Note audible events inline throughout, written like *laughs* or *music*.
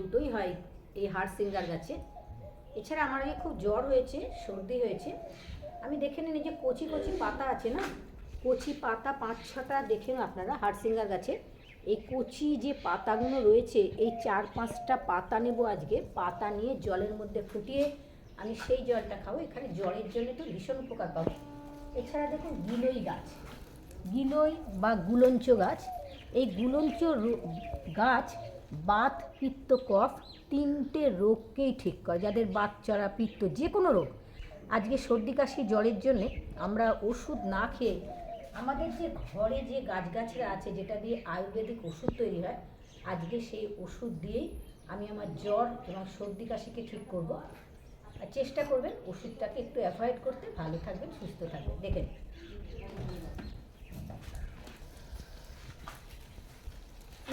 দুটোই হয় এই হাড় সিঙ্গার গাছে। এছাড়া আমার খুব জ্বর হয়েছে, সর্দি হয়েছে। আমি দেখে নিন যে কচি কচি পাতা আছে না? কচি পাতা পাঁচ ছটা দেখে নিন আপনারা হাড় সিঙ্গার গাছে। এই কচি যে পাতাগুলো রয়েছে, এই চার পাঁচটা পাতা নেব আজকে। পাতা নিয়ে জলের মধ্যে ফুটিয়ে আমি সেই জলটা খাব। এখানে জ্বরের জন্য তো ভীষণ উপকার পাবো। এছাড়া দেখুন গিলই গাছ। গিলই বা গুলঞ্চ গাছ। এই গুলঞ্চ গাছ বাত, পিত্ত, কফ তিনটে রোগকেই ঠিক করে, যাদের বাত, চড়া, পিত্ত, যে কোনো রোগ। আজকে সর্দি, কাশি, জ্বরের জন্যে আমরা ওষুধ না খেয়ে আমাদের যে ঘরে যে গাছগাছরা আছে, যেটা দিয়ে আয়ুর্বেদিক ওষুধ তৈরি হয়, আজকে সেই ওষুধ দিয়েই আমি আমার জ্বর এবং সর্দি, কাশিকে ঠিক করব। আর চেষ্টা করবেন ওষুধটাকে একটু অ্যাভয়েড করতে। ভালো থাকবেন, সুস্থ থাকবেন। দেখেন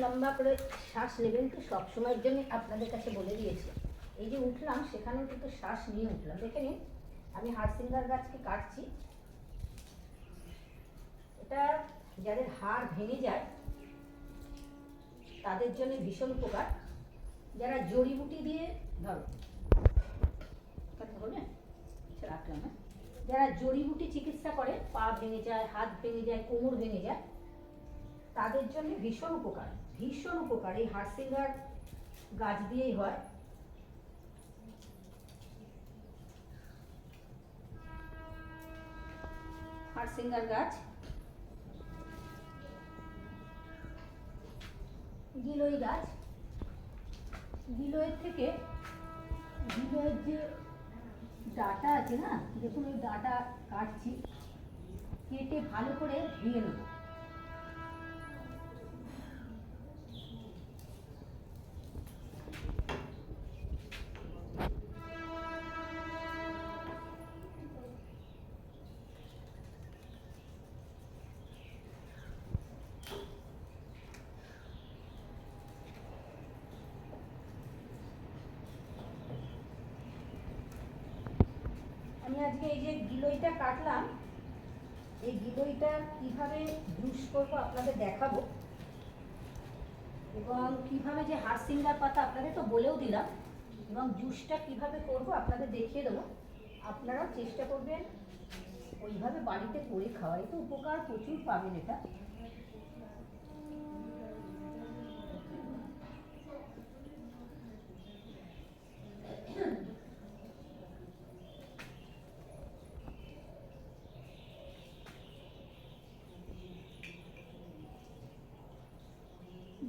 লম্বা করে শ্বাস নেবেন তো সবসময়ের জন্য আপনাদের কাছে বলে দিয়েছি। এই যে উঠলাম, সেখানেও কিন্তু শ্বাস নিয়ে উঠলাম। দেখে নিন, আমি হাড়সিঙ্গার গাছকে কাটছি। এটা যাদের হাড় ভেঙে যায়, তাদের জন্য ভীষণ উপকার। যারা জড়িবুটি দিয়ে, ধরো রাখলাম না। যারা জড়িবুটি চিকিৎসা করে, পা ভেঙে যায়, হাত ভেঙে যায়, কোমর ভেঙে যায়, তাদের জন্য ভীষণ উপকার। ভীষণ উপকার এই হাড়সিঙ্গার গাছ দিয়েই হয়। হাড়সিঙ্গার গাছ। গিলই গাছ। গিলয়ের থেকে গিলয়ের যে ডাটা আছে না দেখুন ওই ডাটা কাটছি, কেটে ভালো করে ধুয়ে নেব আমি আজকে এই যে গিলইটা কাটলাম। এই গিলইটা কীভাবে জুস করব আপনাদের দেখাবো। এবং কীভাবে যে হারসিঙ্গার পাতা আপনাদের তো বলেও দিলাম, এবং জুসটা কীভাবে করব আপনাদের দেখিয়ে দেবো। আপনারাও চেষ্টা করবেন ওইভাবে বাড়িতে করে খাওয়াই তো উপকার প্রচুর পাবেন এটা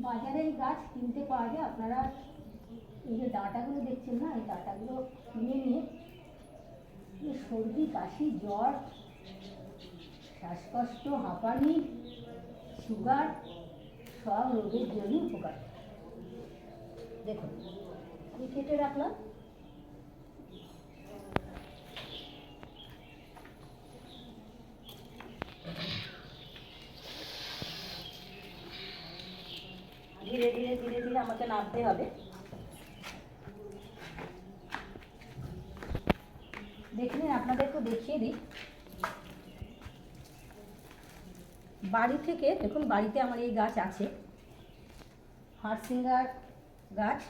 বাজারে এই গাছ যায় আপনারা এই যে ডাঁটাগুলো দেখছেন না, এই ডাঁটাগুলো কিনে নিয়ে সর্দি, কাশি, জ্বর, শ্বাসকষ্ট, হাঁপানি, সুগার সব রোগের জন্য উপকার। দেখুন, আমি কেটে রাখলাম। ধীরে ধীরে ধীরে ধীরে আমাকে নামতে হবে। দেখে নিন আপনাদেরকে দেখিয়ে দিই। বাড়ি থেকে, দেখুন, বাড়িতে আমার এই গাছ আছে। হারসিঙ্গার গাছ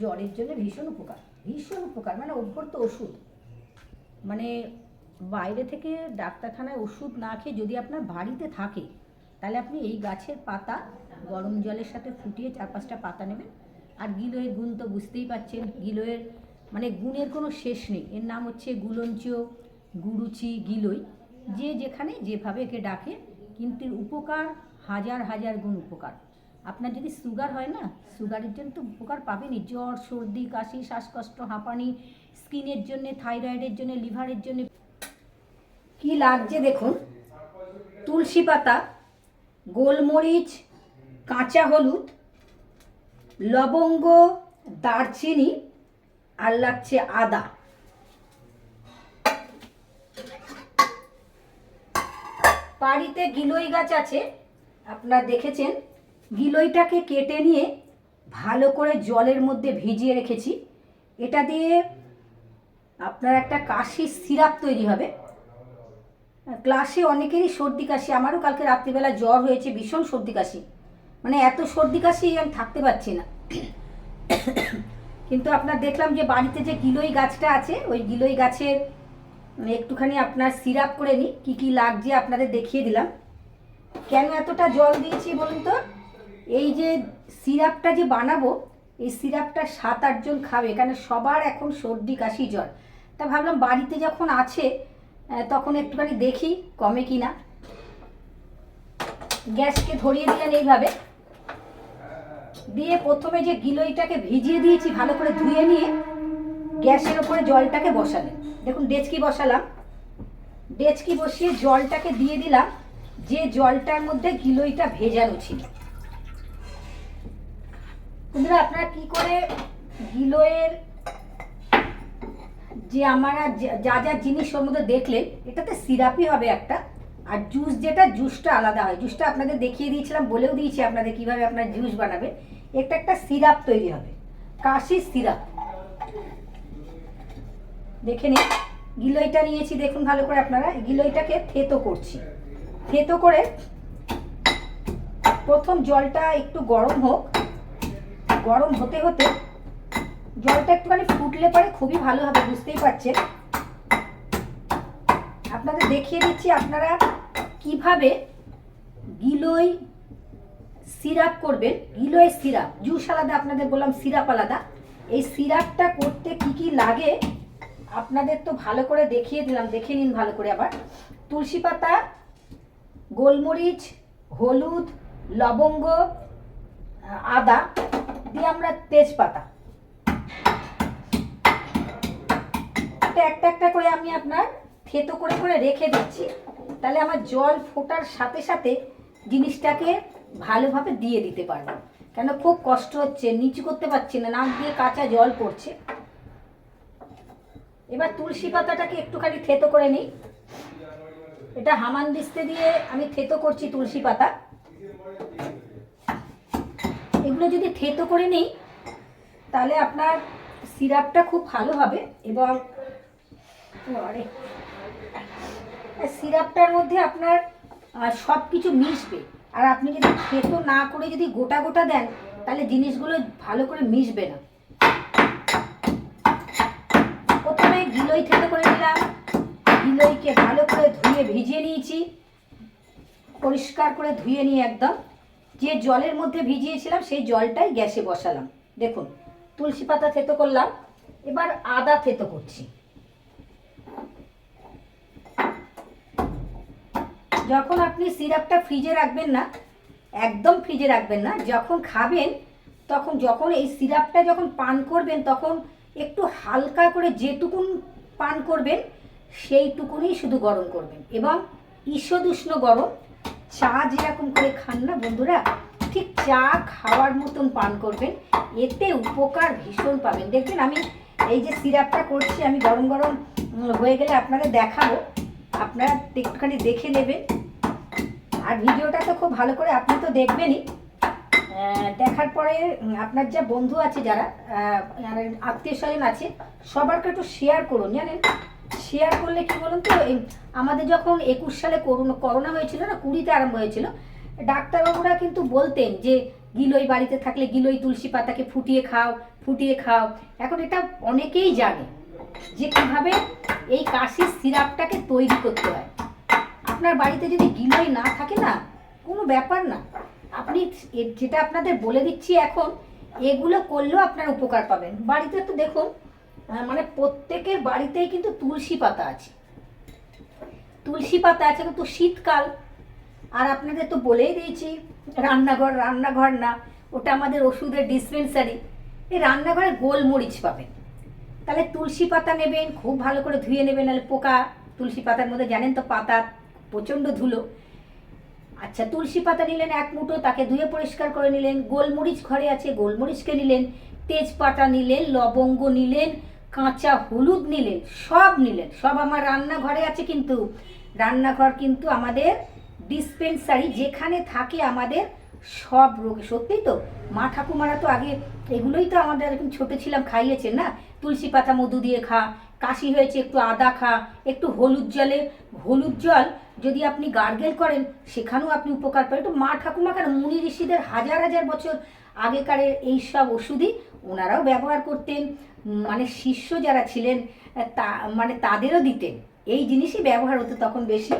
জ্বরের জন্য ভীষণ উপকার ভীষণ উপকার মানে অভ্যর্ত ওষুধ। মানে বাইরে থেকে ডাক্তারখানায় ওষুধ না খেয়ে যদি আপনার বাড়িতে থাকে, তাহলে আপনি এই গাছের পাতা গরম জলের সাথে ফুটিয়ে চার পাঁচটা পাতা নেবেন। আর গিলোয়ের গুণ তো বুঝতেই পাচ্ছেন, গিলোয়ের মানে গুণের কোনো শেষ নেই। এর নাম হচ্ছে গুলঞ্চ গুরুচি গিলোই যে যেখানে যেভাবে একে ডাকে, কিন্তু উপকার হাজার হাজার গুণ উপকার। আপনার যদি সুগার হয় না, সুগারের জন্য তো উপকার পাবেনই। জ্বর, সর্দি, কাশি, শ্বাসকষ্ট, হাঁপানি, স্কিনের জন্য, থাইরয়েডের জন্য, লিভারের জন্য। কি লাগছে দেখুন। তুলসী পাতা, গোলমরিচ কাঁচা হলুদ, লবঙ্গ, দারচিনি আর লাগছে আদা। বাড়িতে গিলই গাছ আছে, আপনারা দেখেছেন। গিলইটাকে কেটে নিয়ে ভালো করে জলের মধ্যে ভিজিয়ে রেখেছি। এটা দিয়ে আপনার একটা কাশির সিরাপ তৈরি হবে। ক্লাসে অনেকেরই সর্দি কাশি, আমারও কালকে রাত্রিবেলা জ্বর হয়েছে, ভীষণ সর্দি কাশি। মানে এত সর্দি কাশি আমি থাকতে পারছি না। কিন্তু আপনার দেখলাম যে বাড়িতে যে গিলোই গাছটা আছে, ওই গিলোই গাছের একটুখানি আপনার সিরাপ করে নিই, কী কী লাগছে আপনাদের দেখিয়ে দিলাম। কেন এতটা জল দিয়েছি বলুন তো? এই যে সিরাপটা যে বানাবো, এই সিরাপটা সাত আটজন খাবে এখানে সবার এখন সর্দি কাশি জ্বর। তা ভাবলাম বাড়িতে যখন আছে তখন একটুখানি দেখি, কমে কি না গ্যাসকে ধরিয়ে দিলেন এইভাবে। দিয়ে প্রথমে যে গিলইটাকে ভিজিয়ে দিয়েছি ভালো করে ধুয়ে নিয়ে, গ্যাসের ওপরে জলটাকে বসালেন দেখুন, ডেচকি বসালাম। ডেচকি বসিয়ে জলটাকে দিয়ে দিলাম, যে জলটার মধ্যে গিলইটা ভেজানো ছিল। বন্ধুরা, আপনারা কি করে গিলোয়ের যে আমরা যা- যা জিনিস ওর মধ্যে দেখলেন, এটাতে সিরাপই হবে একটা। আর জুস যেটা জুসটা আলাদা হয়। জুসটা আপনাদের দেখিয়ে দিয়েছিলাম, বলেও দিয়েছি আপনাদের কীভাবে আপনার জুস বানাবে এটা একটা সিরাপ তৈরি হবে। কাশির সিরাপ দেখে নিন। গিলইটা নিয়েছি, দেখুন ভালো করে আপনারা। গিলোইটাকে থেতো করছি। থেতো করে প্রথম জলটা একটু গরম হোক। গরম হতে হতে জলটা একটুখানি ফুটলে পরে খুবই ভালো হবে, বুঝতেই পারছেন। আপনাদের দেখিয়ে দিচ্ছি আপনারা কীভাবে গিলোই সিরাপ করবেন। গিলোয় সিরাপ, জুস আলাদা আপনাদের বললাম, সিরাপ আলাদা। এই সিরাপটা করতে কি কি লাগে আপনাদের তো ভালো করে দেখিয়ে দিলাম দেখে নিন ভালো করে আবার। তুলসী পাতা, গোলমরিচ, হলুদ, লবঙ্গ, আদা দিয়ে আমরা তেজপাতা। একটা একটা করে আমি আপনার থেতো করে করে রেখে দিচ্ছি। তাহলে আমার জল ফোটার সাথে সাথে জিনিসটাকে ভালোভাবে দিয়ে দিতে পারব। কেন খুব কষ্ট হচ্ছে, নিচু করতে পারছি না, নাক দিয়ে কাঁচা জল পড়ছে। এবার তুলসী পাতাটাকে একটুখানি থেতো করে নিই। এটা হামান দিস্তে দিয়ে আমি থেতো করছি তুলসী পাতা। এগুলো যদি থেতো করে নিই, তাহলে আপনার সিরাপটা খুব ভালো হবে এবং আরে সিরাপটার মধ্যে আপনার সব কিছু মিশবে। আর আপনি যদি থেতো না করে যদি গোটা গোটা দেন, তাহলে জিনিসগুলো ভালো করে মিশবে না। প্রথমে গিলোই থেতো করে নিলাম। গিলোইকে ভালো করে ধুয়ে ভিজিয়ে নিয়েছি। পরিষ্কার করে ধুয়ে নিয়ে একদম। যে জলের মধ্যে ভিজিয়েছিলাম, সেই জলটাই গ্যাসে বসালাম। দেখুন, তুলসী পাতা থেতো করলাম। এবার আদা থেতো করছি। যখন আপনি সিরাপটা ফ্রিজে রাখবেন না, একদম ফ্রিজে রাখবেন না, যখন খাবেন, তখন যখন এই সিরাপটা যখন পান করবেন, তখন একটু হালকা করে যেটুকুন পান করবেন, সেইটুকুনই শুধু গরম করবেন এবং ঈষদুষ্ণ গরম চা যেরকম করে খান না বন্ধুরা, ঠিক চা খাওয়ার মতন পান করবেন, এতে উপকার ভীষণ পাবেন। দেখবেন আমি এই যে সিরাপটা করছি, আমি গরম গরম হয়ে গেলে আপনাদের দেখাবো। আপনারা একটুখানি দেখে নেবেন। আর ভিডিওটা তো খুব ভালো করে আপনি তো দেখবেনই। দেখার পরে আপনার যা বন্ধু আছে যারা আত্মীয় স্বজন আছে, সবারকে একটু শেয়ার করুন, জানেন? শেয়ার করলে কি বলুন তো আমাদের যখন একুশ সালে করোনা করোনা হয়েছিল না, কুড়িতে আরম্ভ হয়েছিল, ডাক্তারবাবুরা কিন্তু বলতেন যে, গিলোই বাড়িতে থাকলে গিলোই তুলসী পাতাকে ফুটিয়ে খাও ফুটিয়ে খাও। এখন এটা অনেকেই জানে। যে কীভাবে এই কাশির সিরাপটাকে তৈরি করতে হয়। আপনার বাড়িতে যদি গিলোই না থাকে না, কোনো ব্যাপার না। আপনি যেটা আপনাদের বলে দিচ্ছি এখন, এগুলো করলেও আপনার উপকার পাবেন। বাড়িতে তো দেখুন মানে প্রত্যেকের বাড়িতেই কিন্তু তুলসী পাতা আছে। তুলসী পাতা আছে কিন্তু শীতকাল। আর আপনাদের তো বলেই দিয়েছি, রান্নাঘর রান্নাঘর না, ওটা আমাদের ওষুধের ডিসপেন্সারি এই রান্নাঘরে গোলমরিচ পাবেন। তাহলে তুলসী পাতা নেবেন, খুব ভালো করে ধুয়ে নেবেন, নাহলে পোকা। তুলসী পাতার মধ্যে জানেন তো, পাতা প্রচণ্ড ধুলো। আচ্ছা তুলসী পাতা নিলেন এক মুঠো, তাকে ধুয়ে পরিষ্কার করে নিলেন। গোলমরিচ ঘরে আছে, গোলমরিচকে নিলেন। তেজপাতা নিলেন, লবঙ্গ নিলেন, কাঁচা হলুদ নিলেন, সব নিলেন। সব আমার রান্নাঘরে আছে কিন্তু। রান্নাঘর কিন্তু আমাদের ডিসপেন্সারি যেখানে থাকে আমাদের সব রোগ। সত্যিই তো? মা ঠাকুমারা তো আগে এগুলোই তো আমাদের এরকম ছোটো ছিলাম, খাইয়েছেন না? তুলসী পাতা মধু দিয়ে খা, কাশি হয়েছে একটু আদা খা, একটু হলুদ জলে। হলুদ জল যদি আপনি গার্গেল করেন, সেখানেও আপনি উপকার পাবেন। তো মা ঠাকুমা কেন? মুনি ঋষিদের হাজার হাজার বছর আগেকারের এই সব ওষুধই ওনারাও ব্যবহার করতেন। মানে শিষ্য যারা ছিলেন, তা মানে তাদেরও দিতেন। এই জিনিসই ব্যবহার হতো তখন বেশি।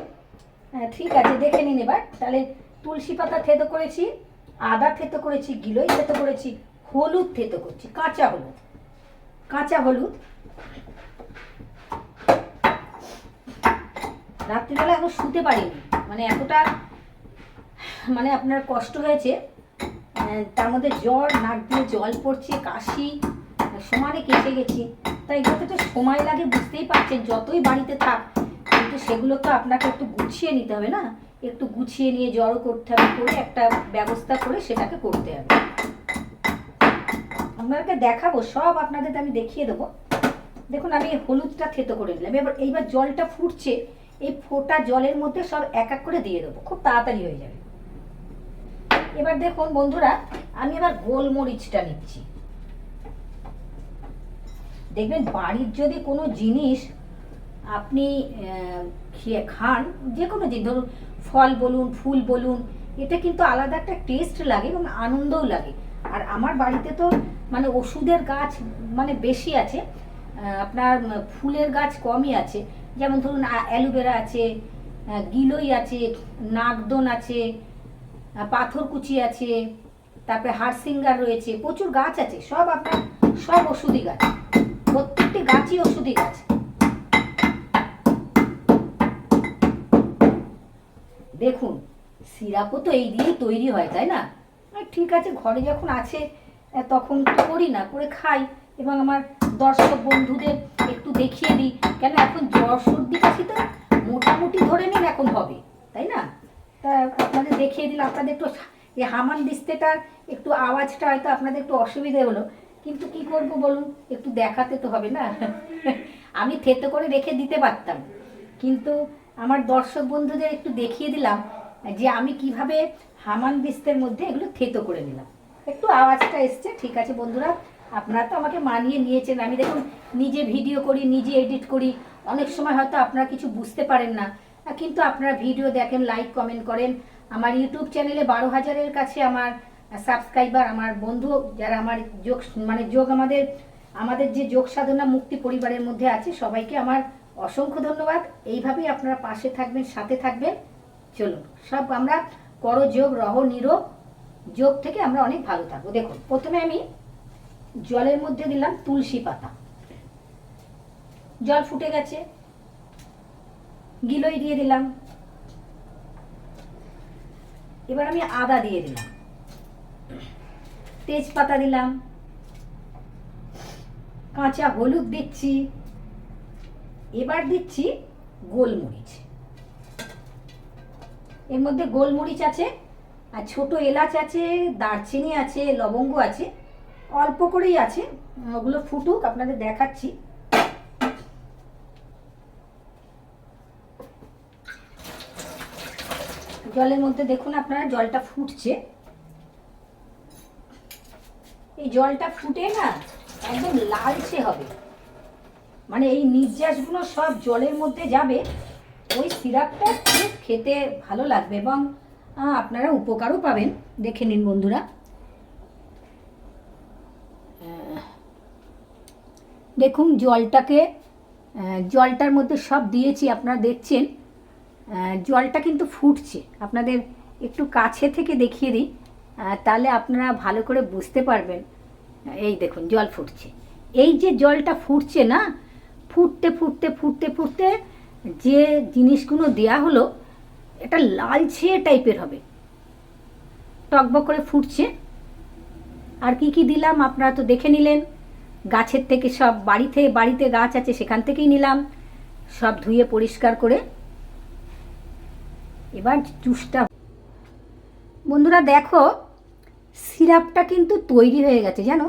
হ্যাঁ ঠিক আছে, দেখে নিন এবার। তাহলে তুলসী পাতা থেতো করেছি, আদা থেতো করেছি, গিলোই থেতো করেছি, হলুদ থেতো করছি, কাঁচা হলুদ কাঁচা হলুদ। রাত্রিবেলা এখন শুতে পারিনি মানে এতটা মানে আপনার কষ্ট হয়েছে তার মধ্যে জ্বর, নাক দিয়ে জল পড়ছে, কাশি, সমানে কেটে গেছি, তাই এগুলোতে তো সময় লাগে বুঝতেই পারছেন, যতই বাড়িতে থাক, কিন্তু সেগুলো তো আপনাকে একটু গুছিয়ে নিতে হবে না? একটু গুছিয়ে নিয়ে জড়ো করতে হবে, করে একটা ব্যবস্থা করে সেটাকে করতে হবে। আপনাদেরকে দেখাবো, সব আপনাদের আমি দেখিয়ে দেবো। দেখুন, আমি হলুদটা থেতো করে নিলাম এবার এইবার জলটা ফুটছে, এই ফোটা জলের মধ্যে সব এক এক করে দিয়ে দেবো, খুব তাড়াতাড়ি হয়ে যাবে। এবার দেখুন বন্ধুরা, আমি এবার গোলমরিচটা নিচ্ছি। দেখবেন বাড়ির যদি কোনো জিনিস আপনি খেয়ে খান যে কোনো জিনিস, ধরুন ফল বলুন, ফুল বলুন, এটা কিন্তু আলাদা একটা টেস্ট লাগে এবং আনন্দও লাগে। আর আমার বাড়িতে তো মানে ওষুধের গাছ মানে বেশি আছে আপনার ফুলের গাছ কমই আছে। যেমন ধরুন অ্যালোভেরা আছে গিলই আছে, নাগদন আছে পাথরকুচি আছে, তারপরে হারসিঙ্গার রয়েছে, প্রচুর গাছ আছে, সব আপনার, সব ওষুধি গাছ। প্রত্যেকটি গাছই ওষুধি গাছ। দেখুন, সিরাপও তো এই দিয়েই তৈরি হয়, তাই না? ঠিক আছে, ঘরে যখন আছে তখন করি না, করে খাই। এবং আমার দর্শক বন্ধুদের একটু দেখিয়ে দিই। কেন এখন জ্বর সর্দি কাশি তো মোটামুটি ধরে নিন এখন হবে, তাই না? তা আপনাদের দেখিয়ে দিলাম, আপনাদের একটু এই হামান দিস্তেটার একটু আওয়াজটা হয়তো আপনাদের একটু অসুবিধে হলো। কিন্তু কি করব বলুন, একটু দেখাতে তো হবে না। *laughs* আমি থেতো করে রেখে দিতে পারতাম। কিন্তু আমার দর্শক বন্ধুদের একটু দেখিয়ে দিলাম যে আমি কীভাবে হামান দিস্তের মধ্যে এগুলো থেতো করে নিলাম। একটু আওয়াজটা এসছে, ঠিক আছে বন্ধুরা? আপনারা তো আমাকে মানিয়ে নিয়েছেন। আমি দেখুন, নিজে ভিডিও করি, নিজে এডিট করি। অনেক সময় হয়তো আপনারা কিছু বুঝতে পারেন না। কিন্তু আপনারা ভিডিও দেখেন, লাইক, কমেন্ট করেন। আমার ইউটিউব চ্যানেলে বারো হাজারের কাছে আমার সাবস্ক্রাইবার, আমার বন্ধু যারা আমার যোগ মানে যোগ আমাদের আমাদের যে যোগ সাধনা মুক্তি পরিবারের মধ্যে আছে, সবাইকে আমার অসংখ্য ধন্যবাদ। এইভাবেই আপনারা পাশে থাকবেন, সাথে থাকবেন। চলুন, সব আমরা কর, যোগ, রহ নিরোগ যোগ থেকে আমরা অনেক ভালো থাকব। দেখুন, প্রথমে আমি জলের মধ্যে দিলাম তুলসী পাতা। জল ফুটে গেছে। গিলোই দিয়ে দিলাম। এবার আমি আদা দিয়ে দিলাম। তেজপাতা দিলাম। কাঁচা হলুদ দিচ্ছি। এবার দিচ্ছি গোলমরিচ। এর মধ্যে গোলমরিচ আছে, আর ছোট এলাচ আছে, দারচিনি আছে, লবঙ্গ আছে, অল্প করেই আছে, ওগুলো ফুটুক, আপনাদের দেখাচ্ছি। জলের মধ্যে দেখুন আপনারা, জলটা ফুটছে। এই জলটা ফুটে না, একদম লালচে হবে। মানে এই নির্যাসগুলো সব জলের মধ্যে যাবে, ওই সিরাপটা খেতে ভালো লাগবে এবং আপনারা উপকারও পাবেন। দেখে নিন বন্ধুরা। দেখুন, জলটাকে জলটার মধ্যে সব দিয়েছি, আপনারা দেখছেন। জলটা কিন্তু ফুটছে। আপনাদের একটু কাছে থেকে দেখিয়ে দিই। তাহলে আপনারা ভালো করে বুঝতে পারবেন। এই দেখুন, জল ফুটছে। এই যে জলটা ফুটছে না ফুটতে ফুটতে ফুটতে ফুটতে যে জিনিসগুলো দেয়া হলো, এটা লালচে টাইপের হবে। টকবক করে ফুটছে। আর কি কি দিলাম আপনারা তো দেখে নিলেন। গাছের থেকে সব বাড়িতে বাড়িতে গাছ আছে সেখান থেকেই নিলাম। সব ধুয়ে পরিষ্কার করে। এবার জুসটা। বন্ধুরা দেখো, সিরাপটা কিন্তু তৈরি হয়ে গেছে, জানো?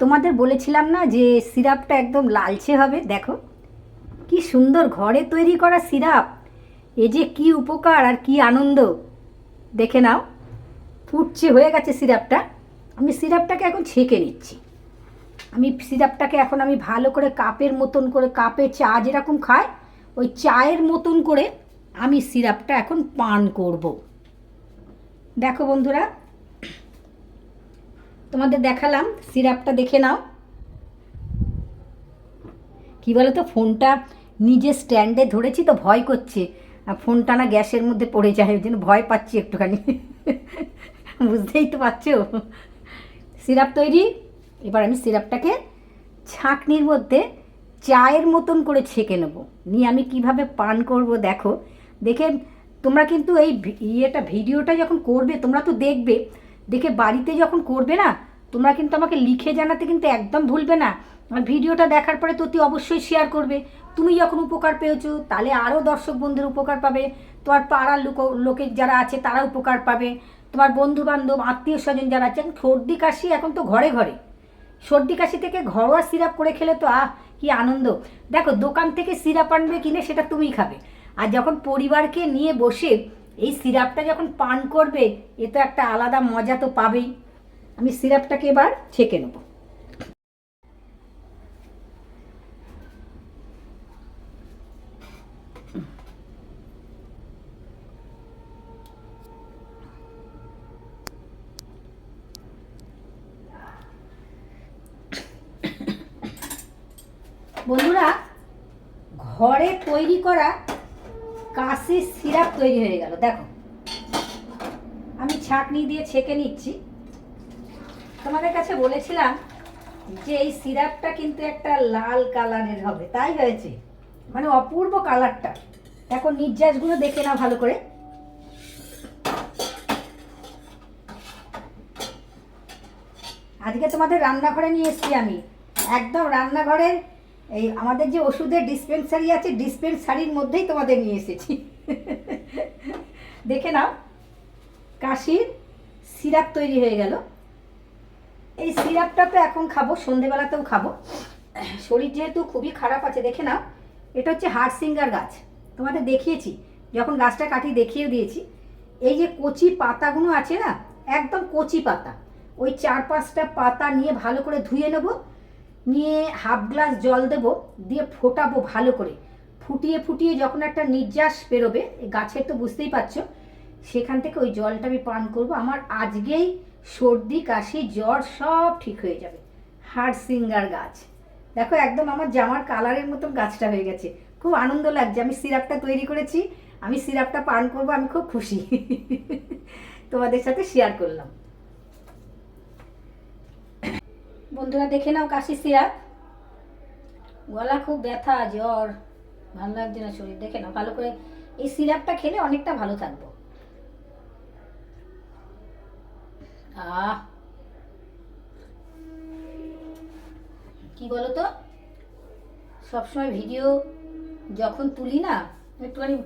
তোমাদের বলেছিলাম না যে সিরাপটা একদম লালচে হবে? দেখো। কি সুন্দর ঘরে তৈরি করা সিরাপ। এ যে কি উপকার আর কি আনন্দ। দেখে নাও। ফুটছে, হয়ে গেছে সিরাপটা। আমি সিরাপটাকে এখন ছেঁকে নিচ্ছি। আমি সিরাপটাকে এখন আমি ভালো করে কাপের মতন করে, কাপে চা যেরকম খায়, ওই চায়ের মতন করে আমি সিরাপটা এখন পান করব। দেখো বন্ধুরা তোমাদের দেখালাম, সিরাপটা দেখে নাও। কি বলো তো ফোনটা নিজে স্ট্যান্ডে ধরেছি তো ভয় করছে। আর ফোনটা না গ্যাসের মধ্যে পড়ে যায়, ওই জন্য ভয় পাচ্ছি একটুখানি। বুঝতেই তো পারছ? সিরাপ তৈরি, এবার আমি সিরাপটাকে ছাঁকনির মধ্যে চায়ের মতন করে ছেঁকে নেব। নিয়ে আমি কীভাবে পান করব দেখো। দেখে তোমরা কিন্তু এই ইয়েটা, ভিডিওটা যখন করবে, তোমরা তো দেখবে দেখে বাড়িতে যখন করবে না, তোমরা কিন্তু আমাকে লিখে জানাতে কিন্তু একদম ভুলবে না। আর ভিডিওটা দেখার পরে তো তুই অবশ্যই শেয়ার করবে। তুমি যখন উপকার পেয়েছ, তাহলে আরও দর্শক বন্ধুর উপকার পাবে। তোমার পাড়ার লোক লোকের যারা আছে, তারা উপকার পাবে। তোমার বন্ধু বান্ধব আত্মীয় স্বজন যারা আছেন, সর্দি কাশি এখন তো ঘরে ঘরে। সর্দি কাশি থেকে ঘরোয়া সিরাপ করে খেলে তো, আহ, কি আনন্দ। দেখো, দোকান থেকে সিরাপ আনবে কিনে সেটা তুমি খাবে। আর যখন পরিবারকে নিয়ে বসে এই সিরাপটা যখন পান করবে, এ তো একটা আলাদা মজা তো পাবেই। আমি সিরাপটাকে এবার ছেঁকে নেব। বন্ধুরা, ঘরে তৈরি করা কাশির সিরাপ তৈরি হয়ে গেল, দেখো। আমি ছাঁকনি দিয়ে ছেঁকে নিচ্ছি। তোমাদের কাছে বলেছিলাম যে এই সিরাপটা কিন্তু একটা লাল কালারের হবে, তাই হয়েছে। মানে অপূর্ব কালারটা। এখন নির্যাসগুলো দেখে নাও ভালো করে। আজকে তোমাদের রান্নাঘরে নিয়ে এসেছি আমি। একদম রান্নাঘরের এই আমাদের যে ওষুধের ডিসপেন্সারি আছে ডিসপেন্সারির মধ্যেই তোমাদের নিয়ে এসেছি। দেখে নাও, কাশির সিরাপ তৈরি হয়ে গেল। এই সিরাপটা তো এখন খাব, সন্ধেবেলাতেও খাব। শরীর যেহেতু খুবই খারাপ আছে, দেখে নাও, এটা হচ্ছে হারসিঙ্গার গাছ। তোমাদের দেখিয়েছি, যখন গাছটা কাটি দেখিয়ে দিয়েছি। এই যে কচি পাতাগুলো আছে না, একদম কচি পাতা। ওই চার পাঁচটা পাতা নিয়ে ভালো করে ধুয়ে নেব নিয়ে হাফ গ্লাস জল দেব, দিয়ে ফোটাবো ভালো করে। ফুটিয়ে ফুটিয়ে যখন একটা নির্যাস বেরোবে গাছের তো বুঝতেই পারছ, সেখান থেকে ওই জলটা আমি পান করব। আমার আজকেই সর্দি, কাশি, জ্বর সব ঠিক হয়ে যাবে। হারসিঙ্গার গাছ। দেখো একদম আমার জামার কালারের মতন গাছটা হয়ে গেছে। খুব আনন্দ লাগছে। আমি সিরাপটা তৈরি করেছি, আমি সিরাপটা পান করব, আমি খুব খুশি। তোমাদের সাথে শেয়ার করলাম। বন্ধুরা দেখে নাও কাশি সিরাপ। গলা খুব ব্যথা, জ্বর, ভালো লাগছে না শরীর। দেখে নাও, ভালো করে এই সিরাপটা খেলে অনেকটা ভালো থাকব। আহ! কি বলো তো সবসময় ভিডিও যখন তুলি না, একটুখানি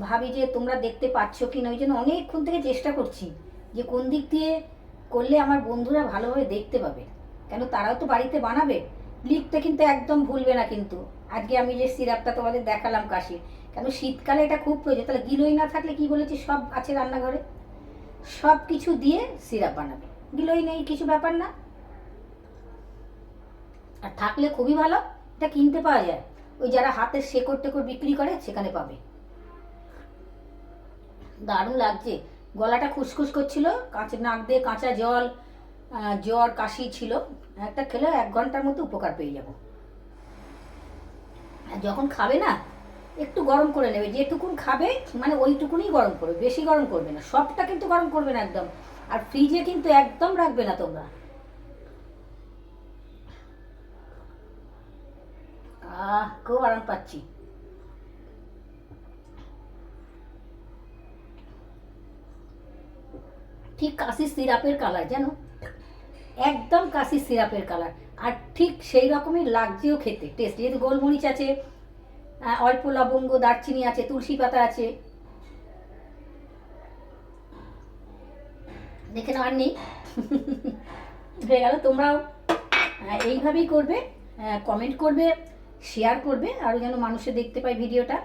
ভাবি যে তোমরা দেখতে পাচ্ছ কি না ওই জন্য অনেকক্ষণ থেকে চেষ্টা করছি যে কোন দিক দিয়ে করলে আমার বন্ধুরা ভালোভাবে দেখতে পাবে। কেন তারাও তো বাড়িতে বানাবে? লিখতে কিন্তু একদম ভুলবে না কিন্তু। আজকে আমি যে সিরাপটা তোমাদের দেখালাম কাশির, কেন শীতকালে এটা খুব প্রয়োজন। তাহলে গিলোই না থাকলে কি বলেছি, সব আছে রান্নাঘরে। সব কিছু দিয়ে সিরাপ বানাবে। গিলোই নেই, কিছু ব্যাপার না। আর থাকলে খুবই ভালো, এটা কিনতে পাওয়া যায়। ওই যারা হাতের শেকড় টেকড় বিক্রি করে, সেখানে পাবে। দারুণ লাগছে। গলাটা খুসখুস করছিল কাঁচা নাক দিয়ে কাঁচা জল জ্বর, কাশি ছিল। একটা খেলে এক ঘণ্টার মধ্যে উপকার পেয়ে যাব। আর যখন খাবে না, একটু গরম করে নেবে। যেটুকুন খাবে মানে ওইটুকুনই গরম করবে। বেশি গরম করবে না। সবটা কিন্তু গরম করবে না একদম। আর ফ্রিজে কিন্তু একদম রাখবে না তোমরা। আহ, খুব আরাম পাচ্ছি। ঠিক কাশির সিরাপের কালার, জানো? একদম কাশির সিরাপের কালার আর ঠিক সেই রকমই লাগছেও খেতে। টেস্ট যেহেতু গোলমরিচ আছে অল্প লবঙ্গ, দারচিনি আছে, তুলসী পাতা আছে। দেখে আর নেই হয়ে গেল, তোমরাও এইভাবেই করবে কমেন্ট করবে শেয়ার করবে, আরও যেন মানুষে দেখতে পায় ভিডিওটা।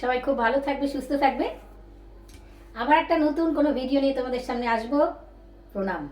সবাই খুব ভালো থাকবে, সুস্থ থাকবে। আবার একটা নতুন কোনো ভিডিও নিয়ে তোমাদের সামনে আসব। প্রণাম।